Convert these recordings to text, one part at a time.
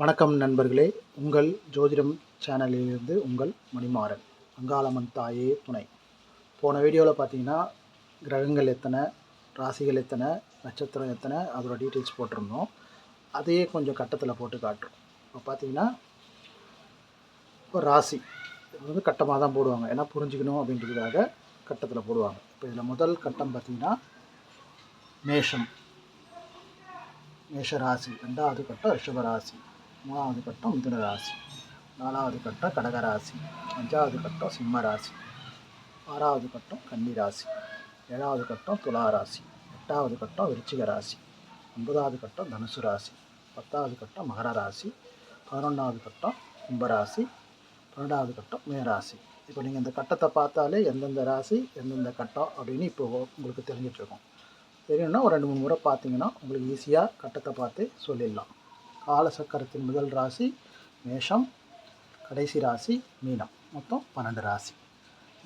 வணக்கம் நண்பர்களே. உங்கள் ஜோதிடம் சேனலிலிருந்து உங்கள் மணிமாறன் அங்காளம்மன் தாயே துணை. போன வீடியோவில் பார்த்தீங்கன்னா கிரகங்கள் எத்தனை ராசிகள் எத்தனை நட்சத்திரம் எத்தனை அதோட டீட்டெயில்ஸ் போட்டிருந்தோம். அதையே கொஞ்சம் கட்டத்தில் போட்டு காட்டுறோம். இப்போ பார்த்தீங்கன்னா இப்போ ராசி இது வந்து கட்டமாக தான் போடுவாங்க. ஏன்னா புரிஞ்சுக்கணும் அப்படின்றதுக்காக கட்டத்தில் போடுவாங்க. இப்போ இதில் முதல் கட்டம் பார்த்தீங்கன்னா மேஷம் மேஷ ராசி ரெண்டாவது கட்டம் ரிஷப ராசி மூணாவது கட்டம் மிதுன ராசி நாலாவது கட்டம் கடக ராசி அஞ்சாவது கட்டம் சிம்ம ராசி ஆறாவது கட்டம் கன்னி ராசி ஏழாவது கட்டம் துலா ராசி எட்டாவது கட்டம் விருச்சிக ராசி ஒன்பதாவது கட்டம் தனுசு ராசி பத்தாவது கட்டம் மகர ராசி பதினொன்றாவது கட்டம் கும்பராசி. பன்னெண்டாவது கட்டம் மேராசி. இப்போ நீங்கள் இந்த கட்டத்தை பார்த்தாலே எந்தெந்த ராசி எந்தெந்த கட்டம் அப்படின்னு இப்போ உங்களுக்கு தெரிஞ்சிட்ருக்கோம். தெரியணும்னா ஒரு ரெண்டு மூணு முறை பார்த்தீங்கன்னா உங்களுக்கு ஈஸியாக கட்டத்தை பார்த்து சொல்லிடலாம். காலசக்கரத்தின் முதல் ராசி மேஷம் கடைசி ராசி மீனம். மொத்தம் பன்னெண்டு ராசி.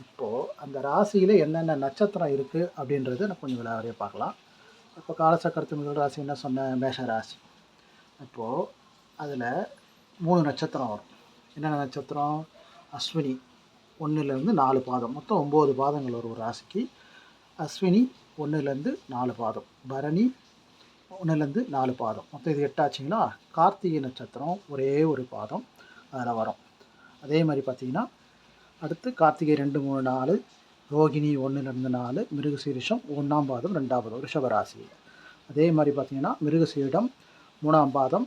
இப்போது அந்த ராசியில் என்னென்ன நட்சத்திரம் இருக்குது அப்படின்றத நான் கொஞ்சம் விளையாடியே பார்க்கலாம். இப்போ காலசக்கரத்தின் முதல் ராசி என்ன சொன்னேன் மேஷ ராசி. இப்போது அதில் மூணு நட்சத்திரம் வரும். என்னென்ன நட்சத்திரம்? அஸ்வினி ஒன்றுலேருந்து நாலு பாதம். மொத்தம் ஒம்பது பாதங்கள் வரும் ஒரு ராசிக்கு. அஸ்வினி ஒன்றுலேருந்து நாலு பாதம். பரணி ஒன்றுலேருந்து நாலு பாதம். மொத்தம் இது எட்டாச்சுங்களா கார்த்திகை நட்சத்திரம் ஒரே ஒரு பாதம் அதில் வரும். அதே மாதிரி பார்த்திங்கன்னா அடுத்து கார்த்திகை ரெண்டு மூணு நாலு ரோகிணி ஒன்றுலேருந்து நாலு மிருகசீரிஷம் ஒன்றாம் பாதம் ரெண்டாம் பாதம் ரிஷபராசி. அதே மாதிரி பார்த்திங்கன்னா மிருகசீரிடம் மூணாம் பாதம்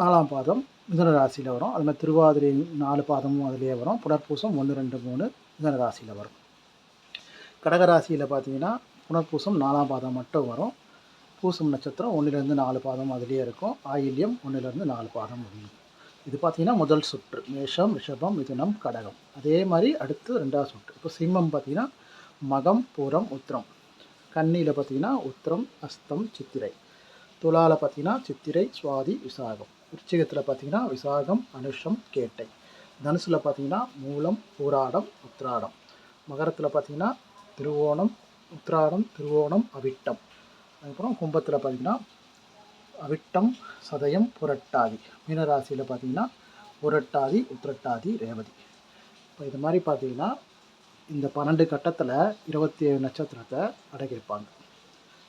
நாலாம் பாதம் மிதன ராசியில் வரும். அது மாதிரி திருவாதிரை நாலு பாதமும் அதிலே வரும். புனர்பூசம் ஒன்று ரெண்டு மூணு மிதன ராசியில் வரும். கடகராசியில் பார்த்தீங்கன்னா புனர்பூசம் நாலாம் பாதம் மட்டும் வரும். பூசம் நட்சத்திரம் ஒன்றிலிருந்து நாலு பாதம் அதுலேயே இருக்கும். ஆயில்யம் ஒன்றிலிருந்து நாலு பாதம் முடியும் இது பார்த்திங்கன்னா முதல் சுற்று. மேஷம் ரிஷபம் மிதுனம் கடகம். அதே மாதிரி அடுத்து ரெண்டாவது சுற்று. இப்போ சிம்மம் பார்த்திங்கன்னா மகம் பூரம் உத்திரம். கன்னியில் பார்த்திங்கன்னா உத்திரம் அஸ்தம் சித்திரை. துலாவில் பார்த்திங்கன்னா சித்திரை சுவாதி விசாகம். உச்சிகத்தில் பார்த்திங்கன்னா விசாகம் அனுஷம் கேட்டை. தனுசில் பார்த்திங்கன்னா மூலம் பூராடம் உத்ராடம் மகரத்தில் பார்த்திங்கன்னா திருவோணம் உத்ராடம் திருவோணம் அவிட்டம். அதுக்கப்புறம் கும்பத்தில் பார்த்திங்கன்னா அவிட்டம் சதயம் புரட்டாதி. மீனராசியில் பார்த்திங்கன்னா புரட்டாதி உத்திரட்டாதி ரேவதி. இப்போ இது மாதிரி பார்த்திங்கன்னா இந்த பன்னெண்டு கட்டத்தில் இருபத்தி ஏழு நட்சத்திரத்தை அடக்கியிருப்பாங்க.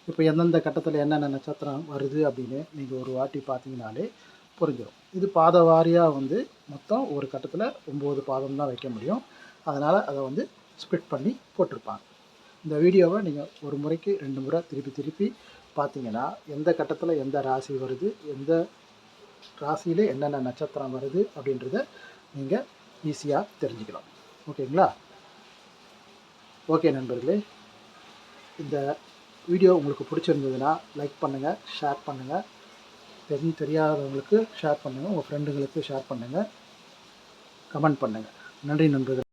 இப்போ எந்தெந்த கட்டத்தில் என்னென்ன நட்சத்திரம் வருது அப்படின்னு நீங்கள் ஒரு வாட்டி பார்த்தீங்கனாலே புரிஞ்சிடும் இது பாத வாரியாக வந்து மொத்தம் ஒரு கட்டத்தில் ஒம்பது பாதம் தான் வைக்க முடியும். அதனால் அதை வந்து ஸ்ப்ளிட் பண்ணி போட்டிருப்பாங்க. இந்த வீடியோவை நீங்கள் ஒரு முறைக்கு ரெண்டு முறை திருப்பி திருப்பி பார்த்தீங்கன்னா எந்த கட்டத்தில் எந்த ராசி வருது எந்த ராசியில் என்னென்ன நட்சத்திரம் வருது அப்படின்றத நீங்கள் ஈஸியாக தெரிஞ்சுக்கலாம். ஓகேங்களா? ஓகே நண்பர்களே இந்த வீடியோ உங்களுக்கு பிடிச்சிருந்ததுன்னா லைக் பண்ணுங்கள் ஷேர் பண்ணுங்கள் தெரி தெரியாதவங்களுக்கு ஷேர் பண்ணுங்கள் உங்கள் ஃப்ரெண்டுங்களுக்கு ஷேர் பண்ணுங்கள் கமெண்ட் பண்ணுங்கள் நன்றி நண்பர்கள்.